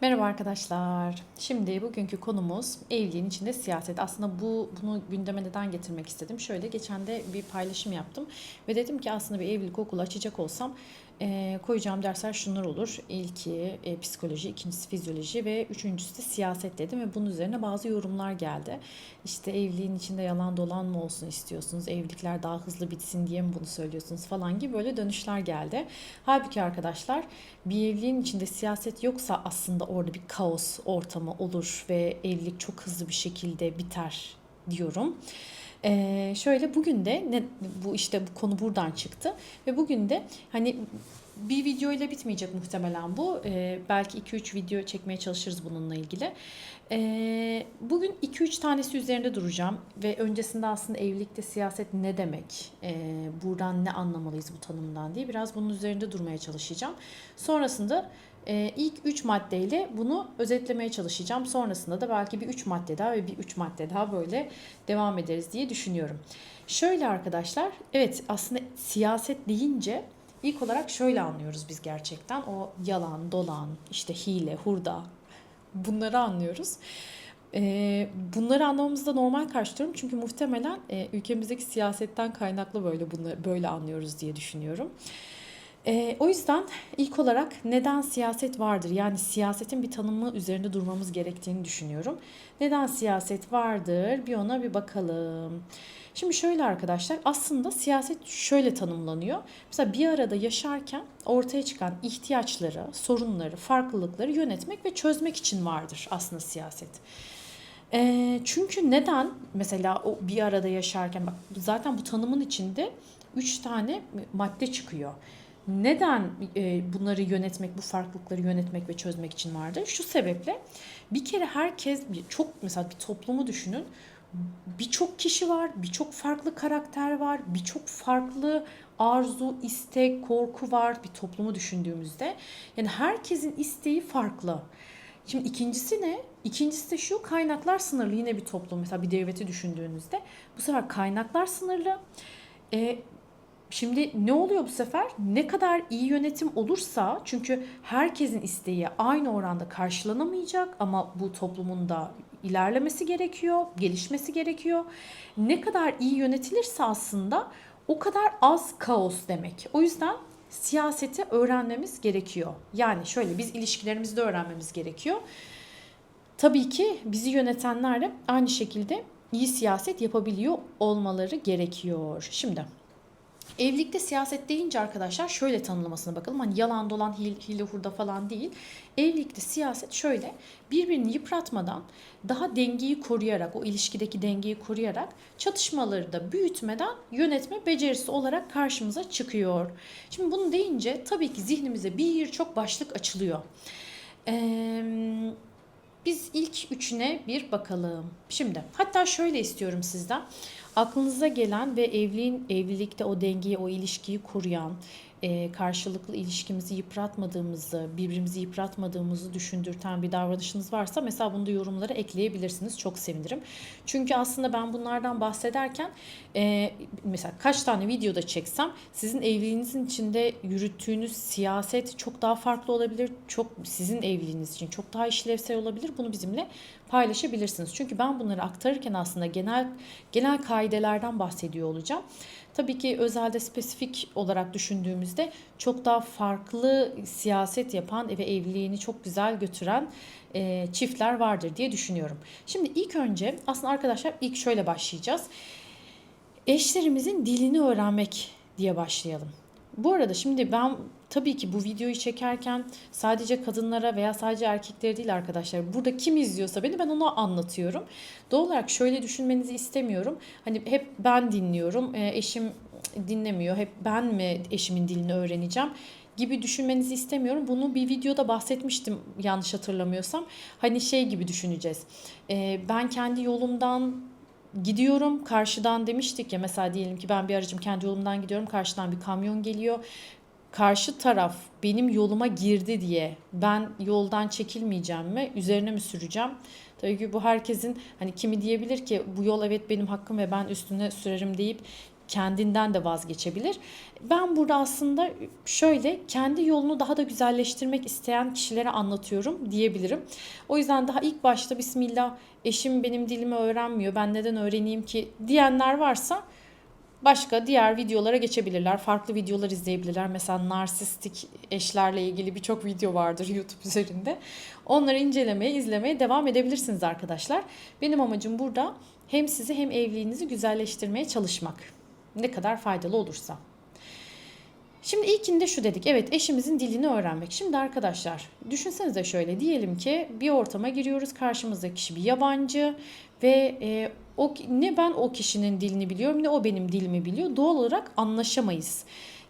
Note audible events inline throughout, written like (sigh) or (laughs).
Merhaba arkadaşlar. Şimdi bugünkü konumuz evliliğin içinde siyaset. Aslında bu bunu gündeme neden getirmek istedim? Şöyle geçen de bir paylaşım yaptım ve dedim ki aslında bir evlilik okulu açacak olsam e, koyacağım dersler şunlar olur. İlki e, psikoloji, ikincisi fizyoloji ve üçüncüsü de siyaset dedim ve bunun üzerine bazı yorumlar geldi. İşte evliliğin içinde yalan dolan mı olsun istiyorsunuz? Evlilikler daha hızlı bitsin diye mi bunu söylüyorsunuz falan gibi böyle dönüşler geldi. Halbuki arkadaşlar bir evliliğin içinde siyaset yoksa aslında orada bir kaos ortamı olur ve evlilik çok hızlı bir şekilde biter diyorum. Ee, şöyle bugün de ne, bu işte bu konu buradan çıktı ve bugün de hani bir video ile bitmeyecek muhtemelen bu. Ee, belki 2-3 video çekmeye çalışırız bununla ilgili. Ee, bugün 2-3 tanesi üzerinde duracağım ve öncesinde aslında evlilikte siyaset ne demek, ee, buradan ne anlamalıyız bu tanımdan diye biraz bunun üzerinde durmaya çalışacağım. Sonrasında e, ilk 3 maddeyle bunu özetlemeye çalışacağım. Sonrasında da belki bir 3 madde daha ve bir 3 madde daha böyle devam ederiz diye düşünüyorum. Şöyle arkadaşlar, evet aslında siyaset deyince ilk olarak şöyle anlıyoruz biz gerçekten. O yalan, dolan, işte hile, hurda bunları anlıyoruz. Ee, bunları anlamamızda normal karşılıyorum çünkü muhtemelen e, ülkemizdeki siyasetten kaynaklı böyle bunları böyle anlıyoruz diye düşünüyorum. Ee, o yüzden ilk olarak neden siyaset vardır? Yani siyasetin bir tanımı üzerinde durmamız gerektiğini düşünüyorum. Neden siyaset vardır? Bir ona bir bakalım. Şimdi şöyle arkadaşlar aslında siyaset şöyle tanımlanıyor. Mesela bir arada yaşarken ortaya çıkan ihtiyaçları, sorunları, farklılıkları yönetmek ve çözmek için vardır aslında siyaset. Ee, çünkü neden mesela o bir arada yaşarken bak zaten bu tanımın içinde üç tane madde çıkıyor. Neden e, bunları yönetmek, bu farklılıkları yönetmek ve çözmek için vardır? Şu sebeple bir kere herkes çok mesela bir toplumu düşünün. Birçok kişi var, birçok farklı karakter var, birçok farklı arzu, istek, korku var bir toplumu düşündüğümüzde. Yani herkesin isteği farklı. Şimdi ikincisi ne? İkincisi de şu kaynaklar sınırlı. Yine bir toplum mesela bir devleti düşündüğünüzde bu sefer kaynaklar sınırlı. E, Şimdi ne oluyor bu sefer? Ne kadar iyi yönetim olursa çünkü herkesin isteği aynı oranda karşılanamayacak ama bu toplumun da ilerlemesi gerekiyor, gelişmesi gerekiyor. Ne kadar iyi yönetilirse aslında o kadar az kaos demek. O yüzden siyaseti öğrenmemiz gerekiyor. Yani şöyle biz ilişkilerimizi de öğrenmemiz gerekiyor. Tabii ki bizi yönetenler de aynı şekilde iyi siyaset yapabiliyor olmaları gerekiyor. Şimdi Evlilikte siyaset deyince arkadaşlar şöyle tanımlamasına bakalım. Hani yalan dolan hil, hile hurda falan değil. Evlilikte siyaset şöyle birbirini yıpratmadan daha dengeyi koruyarak o ilişkideki dengeyi koruyarak çatışmaları da büyütmeden yönetme becerisi olarak karşımıza çıkıyor. Şimdi bunu deyince tabii ki zihnimize birçok başlık açılıyor. Eee biz ilk üçüne bir bakalım. Şimdi hatta şöyle istiyorum sizden. Aklınıza gelen ve evliliğin evlilikte o dengeyi, o ilişkiyi koruyan, e, karşılıklı ilişkimizi yıpratmadığımızı, birbirimizi yıpratmadığımızı düşündürten bir davranışınız varsa mesela bunu da yorumlara ekleyebilirsiniz. Çok sevinirim. Çünkü aslında ben bunlardan bahsederken e, mesela kaç tane videoda çeksem sizin evliliğinizin içinde yürüttüğünüz siyaset çok daha farklı olabilir. Çok sizin evliliğiniz için çok daha işlevsel olabilir. Bunu bizimle paylaşabilirsiniz. Çünkü ben bunları aktarırken aslında genel genel kaidelerden bahsediyor olacağım. Tabii ki özelde spesifik olarak düşündüğümüzde çok daha farklı siyaset yapan ve evliliğini çok güzel götüren e, çiftler vardır diye düşünüyorum. Şimdi ilk önce aslında arkadaşlar ilk şöyle başlayacağız. Eşlerimizin dilini öğrenmek diye başlayalım. Bu arada şimdi ben tabii ki bu videoyu çekerken sadece kadınlara veya sadece erkeklere değil arkadaşlar. Burada kim izliyorsa beni ben ona anlatıyorum. Doğal olarak şöyle düşünmenizi istemiyorum. Hani hep ben dinliyorum, e, eşim dinlemiyor. Hep ben mi eşimin dilini öğreneceğim? gibi düşünmenizi istemiyorum. Bunu bir videoda bahsetmiştim yanlış hatırlamıyorsam. Hani şey gibi düşüneceğiz. E, ben kendi yolumdan gidiyorum karşıdan demiştik ya mesela diyelim ki ben bir aracım kendi yolumdan gidiyorum karşıdan bir kamyon geliyor karşı taraf benim yoluma girdi diye ben yoldan çekilmeyeceğim mi üzerine mi süreceğim Tabii ki bu herkesin hani kimi diyebilir ki bu yol evet benim hakkım ve ben üstüne sürerim deyip kendinden de vazgeçebilir. Ben burada aslında şöyle kendi yolunu daha da güzelleştirmek isteyen kişilere anlatıyorum diyebilirim. O yüzden daha ilk başta Bismillah eşim benim dilimi öğrenmiyor ben neden öğreneyim ki diyenler varsa başka diğer videolara geçebilirler. Farklı videolar izleyebilirler. Mesela narsistik eşlerle ilgili birçok video vardır YouTube üzerinde. Onları incelemeye, izlemeye devam edebilirsiniz arkadaşlar. Benim amacım burada hem sizi hem evliliğinizi güzelleştirmeye çalışmak. Ne kadar faydalı olursa. Şimdi ilkinde şu dedik. Evet eşimizin dilini öğrenmek. Şimdi arkadaşlar düşünsenize şöyle diyelim ki bir ortama giriyoruz. Karşımızdaki kişi bir yabancı ve e, o ne ben o kişinin dilini biliyorum ne o benim dilimi biliyor. Doğal olarak anlaşamayız.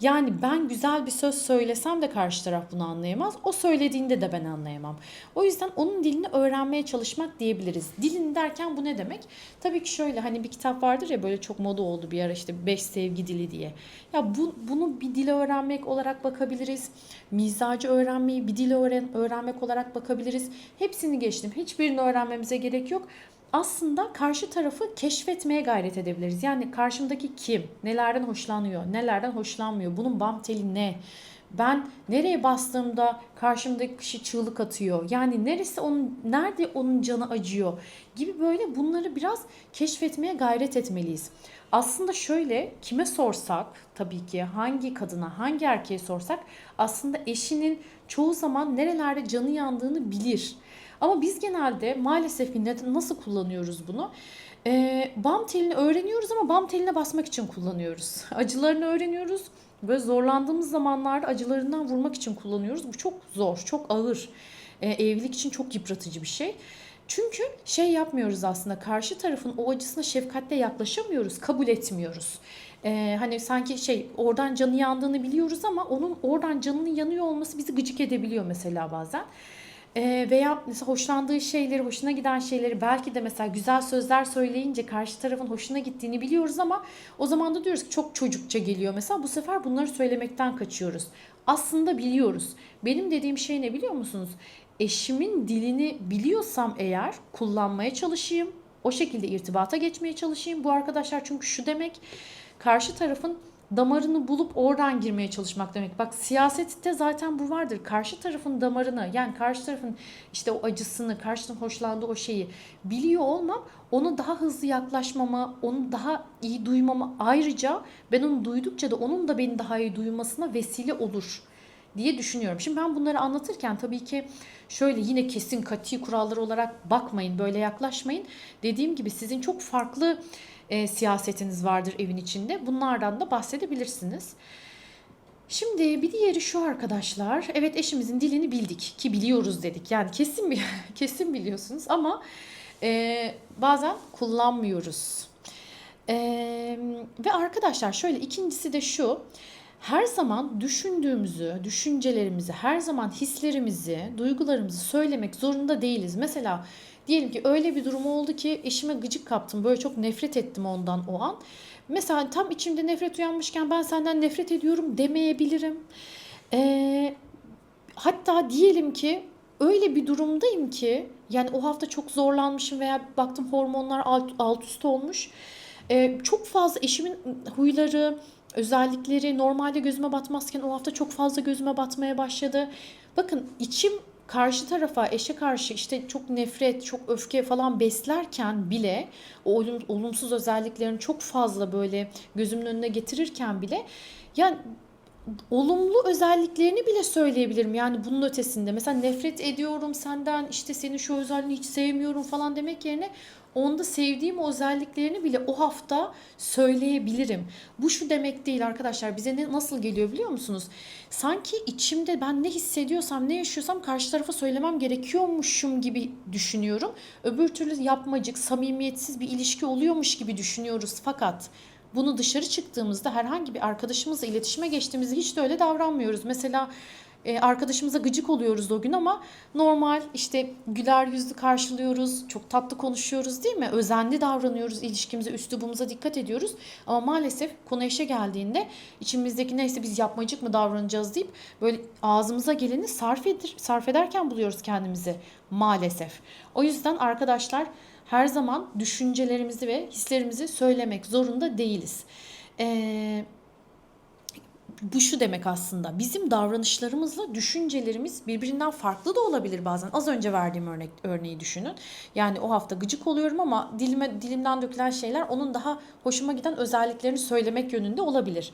Yani ben güzel bir söz söylesem de karşı taraf bunu anlayamaz. O söylediğinde de ben anlayamam. O yüzden onun dilini öğrenmeye çalışmak diyebiliriz. Dilin derken bu ne demek? Tabii ki şöyle hani bir kitap vardır ya böyle çok moda oldu bir ara işte 5 sevgi dili diye. Ya bu, bunu bir dili öğrenmek olarak bakabiliriz. Mizacı öğrenmeyi bir dili öğren, öğrenmek olarak bakabiliriz. Hepsini geçtim. Hiçbirini öğrenmemize gerek yok aslında karşı tarafı keşfetmeye gayret edebiliriz. Yani karşımdaki kim, nelerden hoşlanıyor, nelerden hoşlanmıyor, bunun bam teli ne? Ben nereye bastığımda karşımdaki kişi çığlık atıyor. Yani neresi onun, nerede onun canı acıyor gibi böyle bunları biraz keşfetmeye gayret etmeliyiz. Aslında şöyle kime sorsak tabii ki hangi kadına hangi erkeğe sorsak aslında eşinin çoğu zaman nerelerde canı yandığını bilir. Ama biz genelde maalesef ki nasıl kullanıyoruz bunu? E, bam telini öğreniyoruz ama bam teline basmak için kullanıyoruz. (laughs) Acılarını öğreniyoruz ve zorlandığımız zamanlarda acılarından vurmak için kullanıyoruz. Bu çok zor, çok ağır. E, evlilik için çok yıpratıcı bir şey. Çünkü şey yapmıyoruz aslında karşı tarafın o acısına şefkatle yaklaşamıyoruz, kabul etmiyoruz. Ee, hani sanki şey oradan canı yandığını biliyoruz ama onun oradan canının yanıyor olması bizi gıcık edebiliyor mesela bazen. E, veya mesela hoşlandığı şeyleri, hoşuna giden şeyleri belki de mesela güzel sözler söyleyince karşı tarafın hoşuna gittiğini biliyoruz ama o zaman da diyoruz ki çok çocukça geliyor mesela bu sefer bunları söylemekten kaçıyoruz. Aslında biliyoruz. Benim dediğim şey ne biliyor musunuz? Eşimin dilini biliyorsam eğer kullanmaya çalışayım. O şekilde irtibata geçmeye çalışayım. Bu arkadaşlar çünkü şu demek karşı tarafın damarını bulup oradan girmeye çalışmak demek. Bak siyasette zaten bu vardır. Karşı tarafın damarını yani karşı tarafın işte o acısını, karşı tarafın hoşlandığı o şeyi biliyor olmam onu daha hızlı yaklaşmama, onu daha iyi duymama ayrıca ben onu duydukça da onun da beni daha iyi duymasına vesile olur diye düşünüyorum. Şimdi ben bunları anlatırken tabii ki şöyle yine kesin kati kurallar olarak bakmayın, böyle yaklaşmayın. Dediğim gibi sizin çok farklı e, siyasetiniz vardır evin içinde. Bunlardan da bahsedebilirsiniz. Şimdi bir diğeri şu arkadaşlar. Evet eşimizin dilini bildik ki biliyoruz dedik. Yani kesin (laughs) kesin biliyorsunuz ama e, bazen kullanmıyoruz. E, ve arkadaşlar şöyle ikincisi de şu. Her zaman düşündüğümüzü, düşüncelerimizi, her zaman hislerimizi, duygularımızı söylemek zorunda değiliz. Mesela Diyelim ki öyle bir durum oldu ki eşime gıcık kaptım. Böyle çok nefret ettim ondan o an. Mesela tam içimde nefret uyanmışken ben senden nefret ediyorum demeyebilirim. Ee, hatta diyelim ki öyle bir durumdayım ki yani o hafta çok zorlanmışım veya baktım hormonlar alt, alt üst olmuş. Ee, çok fazla eşimin huyları, özellikleri normalde gözüme batmazken o hafta çok fazla gözüme batmaya başladı. Bakın içim karşı tarafa eşe karşı işte çok nefret, çok öfke falan beslerken bile o olumsuz özelliklerini çok fazla böyle gözümün önüne getirirken bile yani olumlu özelliklerini bile söyleyebilirim. Yani bunun ötesinde mesela nefret ediyorum senden işte senin şu özelliğini hiç sevmiyorum falan demek yerine onda sevdiğim özelliklerini bile o hafta söyleyebilirim. Bu şu demek değil arkadaşlar. Bize ne nasıl geliyor biliyor musunuz? Sanki içimde ben ne hissediyorsam, ne yaşıyorsam karşı tarafa söylemem gerekiyormuşum gibi düşünüyorum. Öbür türlü yapmacık, samimiyetsiz bir ilişki oluyormuş gibi düşünüyoruz. Fakat bunu dışarı çıktığımızda herhangi bir arkadaşımızla iletişime geçtiğimizde hiç de öyle davranmıyoruz. Mesela e, arkadaşımıza gıcık oluyoruz o gün ama normal işte güler yüzlü karşılıyoruz, çok tatlı konuşuyoruz değil mi? Özenli davranıyoruz, ilişkimize, üslubumuza dikkat ediyoruz. Ama maalesef konu eşe geldiğinde içimizdeki neyse biz yapmacık mı davranacağız deyip böyle ağzımıza geleni sarf, edir, sarf ederken buluyoruz kendimizi maalesef. O yüzden arkadaşlar her zaman düşüncelerimizi ve hislerimizi söylemek zorunda değiliz. Ee, bu şu demek aslında bizim davranışlarımızla düşüncelerimiz birbirinden farklı da olabilir bazen. Az önce verdiğim örnek örneği düşünün. Yani o hafta gıcık oluyorum ama dilime dilimden dökülen şeyler onun daha hoşuma giden özelliklerini söylemek yönünde olabilir.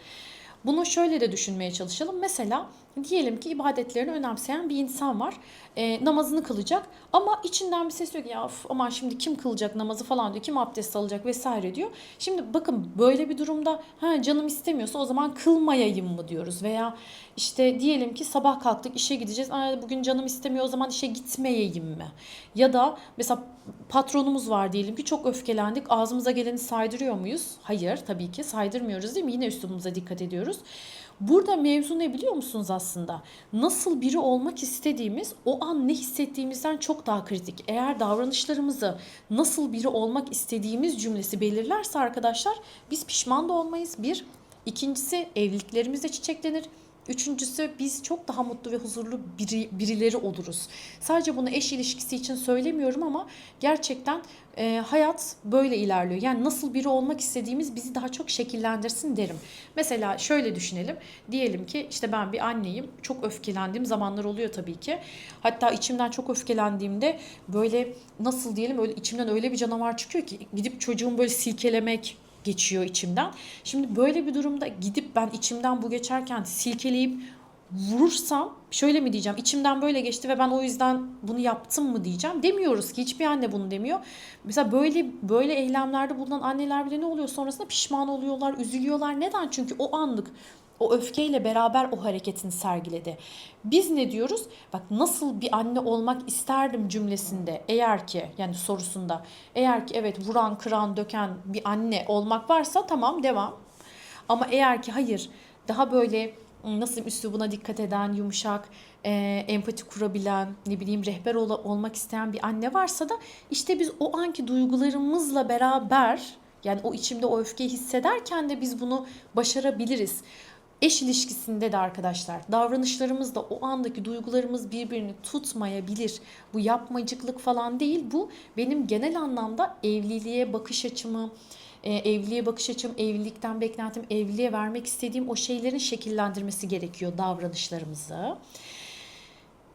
Bunu şöyle de düşünmeye çalışalım. Mesela diyelim ki ibadetlerini önemseyen bir insan var. E, namazını kılacak ama içinden bir ses diyor ki ya of, aman şimdi kim kılacak namazı falan diyor. Kim abdest alacak vesaire diyor. Şimdi bakın böyle bir durumda ha canım istemiyorsa o zaman kılmayayım mı diyoruz veya işte diyelim ki sabah kalktık işe gideceğiz. Ay, bugün canım istemiyor o zaman işe gitmeyeyim mi? Ya da mesela patronumuz var diyelim ki çok öfkelendik. Ağzımıza geleni saydırıyor muyuz? Hayır tabii ki saydırmıyoruz değil mi? Yine üslubumuza dikkat ediyoruz. Burada mevzu ne biliyor musunuz aslında? Nasıl biri olmak istediğimiz o an ne hissettiğimizden çok daha kritik. Eğer davranışlarımızı nasıl biri olmak istediğimiz cümlesi belirlerse arkadaşlar biz pişman da olmayız. Bir. İkincisi evliliklerimizde çiçeklenir. Üçüncüsü biz çok daha mutlu ve huzurlu biri, birileri oluruz. Sadece bunu eş ilişkisi için söylemiyorum ama gerçekten e, hayat böyle ilerliyor. Yani nasıl biri olmak istediğimiz bizi daha çok şekillendirsin derim. Mesela şöyle düşünelim. Diyelim ki işte ben bir anneyim. Çok öfkelendiğim zamanlar oluyor tabii ki. Hatta içimden çok öfkelendiğimde böyle nasıl diyelim öyle içimden öyle bir canavar çıkıyor ki gidip çocuğumu böyle silkelemek, geçiyor içimden. Şimdi böyle bir durumda gidip ben içimden bu geçerken silkeleyip vurursam şöyle mi diyeceğim içimden böyle geçti ve ben o yüzden bunu yaptım mı diyeceğim demiyoruz ki hiçbir anne bunu demiyor. Mesela böyle böyle eylemlerde bulunan anneler bile ne oluyor sonrasında pişman oluyorlar, üzülüyorlar. Neden? Çünkü o anlık o öfkeyle beraber o hareketini sergiledi. Biz ne diyoruz? Bak nasıl bir anne olmak isterdim cümlesinde eğer ki yani sorusunda eğer ki evet vuran, kıran, döken bir anne olmak varsa tamam devam. Ama eğer ki hayır daha böyle nasıl üslubuna dikkat eden, yumuşak, e, empati kurabilen, ne bileyim rehber ol- olmak isteyen bir anne varsa da işte biz o anki duygularımızla beraber yani o içimde o öfkeyi hissederken de biz bunu başarabiliriz. Eş ilişkisinde de arkadaşlar davranışlarımızda o andaki duygularımız birbirini tutmayabilir. Bu yapmacıklık falan değil. Bu benim genel anlamda evliliğe bakış açımı, e, evliliğe bakış açım, evlilikten beklentim, evliliğe vermek istediğim o şeylerin şekillendirmesi gerekiyor davranışlarımızı.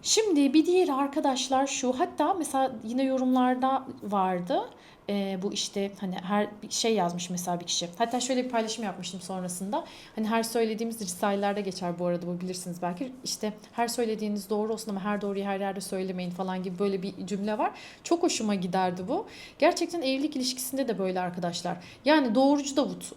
Şimdi bir diğeri arkadaşlar şu hatta mesela yine yorumlarda vardı e, bu işte hani her şey yazmış mesela bir kişi. Hatta şöyle bir paylaşım yapmıştım sonrasında. Hani her söylediğimiz risalelerde geçer bu arada bu bilirsiniz belki. İşte her söylediğiniz doğru olsun ama her doğruyu her yerde söylemeyin falan gibi böyle bir cümle var. Çok hoşuma giderdi bu. Gerçekten evlilik ilişkisinde de böyle arkadaşlar. Yani doğrucu Davut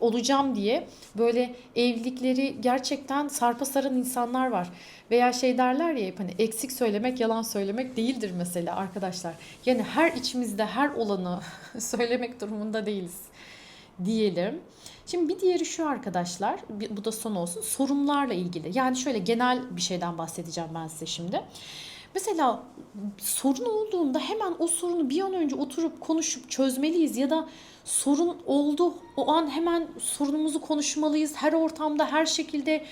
olacağım diye böyle evlilikleri gerçekten sarpa saran insanlar var. Veya şey derler ya hep hani eksik söylemek yalan söylemek değildir mesela arkadaşlar. Yani her içimizde her olanı (laughs) söylemek durumunda değiliz diyelim. Şimdi bir diğeri şu arkadaşlar, bu da son olsun, sorunlarla ilgili. Yani şöyle genel bir şeyden bahsedeceğim ben size şimdi. Mesela sorun olduğunda hemen o sorunu bir an önce oturup konuşup çözmeliyiz ya da sorun oldu o an hemen sorunumuzu konuşmalıyız. Her ortamda her şekilde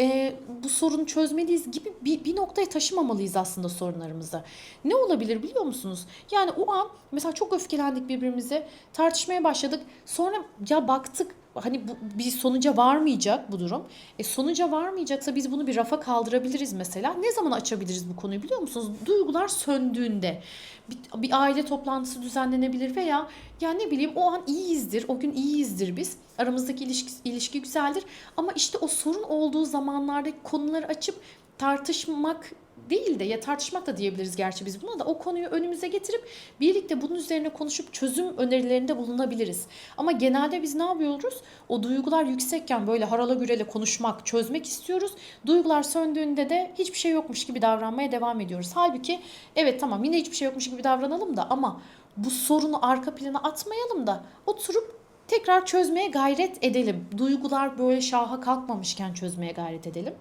e, bu sorunu çözmeliyiz gibi bir, bir noktaya taşımamalıyız aslında sorunlarımızı. Ne olabilir biliyor musunuz? Yani o an mesela çok öfkelendik birbirimize tartışmaya başladık sonra ya baktık hani bu bir sonuca varmayacak bu durum. E sonuca varmayacaksa biz bunu bir rafa kaldırabiliriz mesela. Ne zaman açabiliriz bu konuyu biliyor musunuz? Duygular söndüğünde bir, bir aile toplantısı düzenlenebilir veya ya ne bileyim o an iyiyizdir, o gün iyiyizdir biz. Aramızdaki ilişki, ilişki güzeldir. Ama işte o sorun olduğu zamanlarda konuları açıp tartışmak değil de ya tartışmak da diyebiliriz gerçi biz buna da o konuyu önümüze getirip birlikte bunun üzerine konuşup çözüm önerilerinde bulunabiliriz. Ama genelde biz ne yapıyoruz? O duygular yüksekken böyle harala gürele konuşmak, çözmek istiyoruz. Duygular söndüğünde de hiçbir şey yokmuş gibi davranmaya devam ediyoruz. Halbuki evet tamam yine hiçbir şey yokmuş gibi davranalım da ama bu sorunu arka plana atmayalım da oturup tekrar çözmeye gayret edelim. Duygular böyle şaha kalkmamışken çözmeye gayret edelim.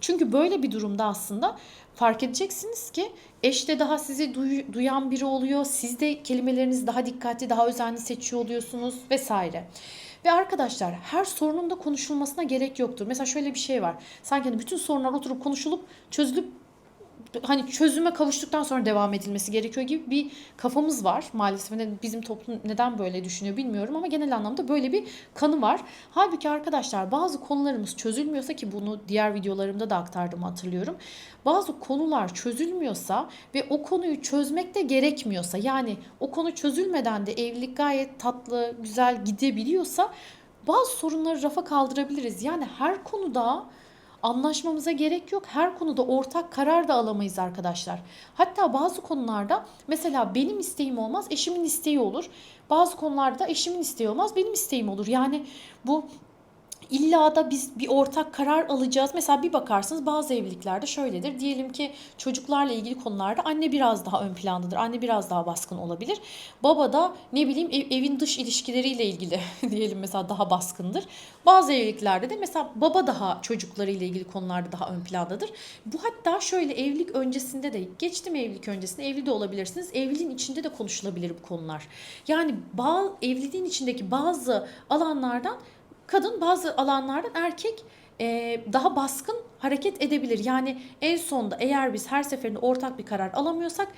Çünkü böyle bir durumda aslında fark edeceksiniz ki eşte daha sizi duy, duyan biri oluyor. Siz de kelimelerinizi daha dikkatli, daha özenli seçiyor oluyorsunuz vesaire. Ve arkadaşlar her sorunun da konuşulmasına gerek yoktur. Mesela şöyle bir şey var. Sanki hani bütün sorunlar oturup konuşulup çözülüp hani çözüme kavuştuktan sonra devam edilmesi gerekiyor gibi bir kafamız var maalesef. Bizim toplum neden böyle düşünüyor bilmiyorum ama genel anlamda böyle bir kanı var. Halbuki arkadaşlar bazı konularımız çözülmüyorsa ki bunu diğer videolarımda da aktardım hatırlıyorum. Bazı konular çözülmüyorsa ve o konuyu çözmek de gerekmiyorsa yani o konu çözülmeden de evlilik gayet tatlı, güzel gidebiliyorsa bazı sorunları rafa kaldırabiliriz. Yani her konuda anlaşmamıza gerek yok. Her konuda ortak karar da alamayız arkadaşlar. Hatta bazı konularda mesela benim isteğim olmaz, eşimin isteği olur. Bazı konularda eşimin isteği olmaz, benim isteğim olur. Yani bu İlla da biz bir ortak karar alacağız. Mesela bir bakarsınız bazı evliliklerde şöyledir. Diyelim ki çocuklarla ilgili konularda anne biraz daha ön plandadır. Anne biraz daha baskın olabilir. Baba da ne bileyim ev- evin dış ilişkileriyle ilgili (laughs) diyelim mesela daha baskındır. Bazı evliliklerde de mesela baba daha çocuklarıyla ilgili konularda daha ön plandadır. Bu hatta şöyle evlilik öncesinde de geçtim evlilik öncesinde evli de olabilirsiniz. Evliliğin içinde de konuşulabilir bu konular. Yani bağ, evliliğin içindeki bazı alanlardan kadın bazı alanlardan erkek e, daha baskın hareket edebilir. Yani en sonda eğer biz her seferinde ortak bir karar alamıyorsak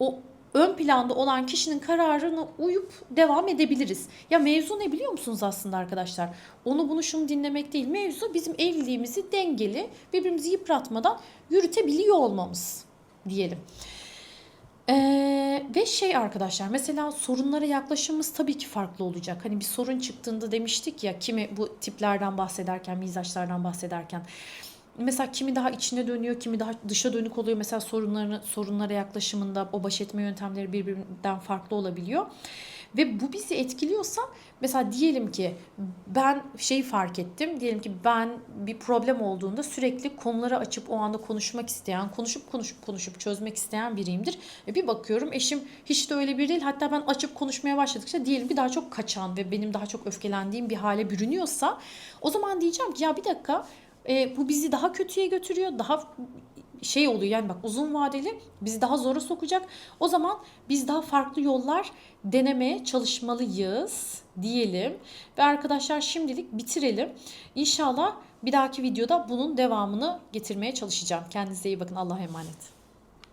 o ön planda olan kişinin kararına uyup devam edebiliriz. Ya mevzu ne biliyor musunuz aslında arkadaşlar? Onu bunu şunu dinlemek değil. Mevzu bizim evliliğimizi dengeli, birbirimizi yıpratmadan yürütebiliyor olmamız diyelim. Ee, ve şey arkadaşlar mesela sorunlara yaklaşımımız tabii ki farklı olacak. Hani bir sorun çıktığında demiştik ya kimi bu tiplerden bahsederken, mizaçlardan bahsederken mesela kimi daha içine dönüyor, kimi daha dışa dönük oluyor. Mesela sorunlarını sorunlara yaklaşımında o baş etme yöntemleri birbirinden farklı olabiliyor. Ve bu bizi etkiliyorsa mesela diyelim ki ben şeyi fark ettim. Diyelim ki ben bir problem olduğunda sürekli konuları açıp o anda konuşmak isteyen, konuşup konuşup konuşup çözmek isteyen biriyimdir. Ve bir bakıyorum eşim hiç de öyle biri değil. Hatta ben açıp konuşmaya başladıkça diyelim ki daha çok kaçan ve benim daha çok öfkelendiğim bir hale bürünüyorsa o zaman diyeceğim ki ya bir dakika e, bu bizi daha kötüye götürüyor. Daha şey oluyor yani bak uzun vadeli bizi daha zora sokacak. O zaman biz daha farklı yollar denemeye çalışmalıyız diyelim. Ve arkadaşlar şimdilik bitirelim. İnşallah bir dahaki videoda bunun devamını getirmeye çalışacağım. Kendinize iyi bakın. Allah'a emanet.